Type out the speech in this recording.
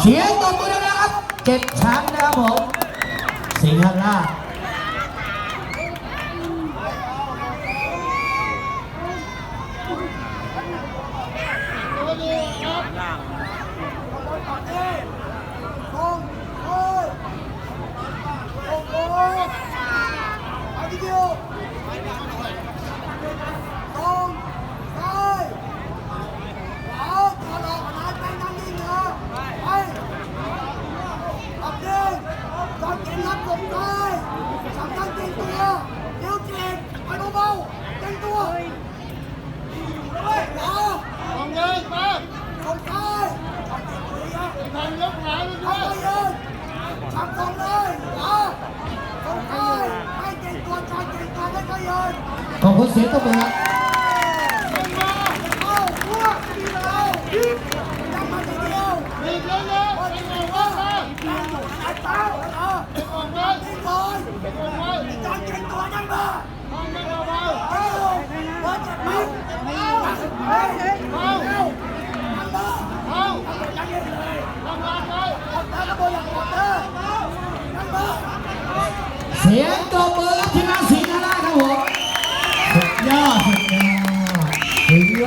เสียงตบมือนะครับเจ็ดชั้นนะครับผมสิงห์ล่าล่าง video เสียงตบมือเสียงตบมือทีมา ยอดสุดยอด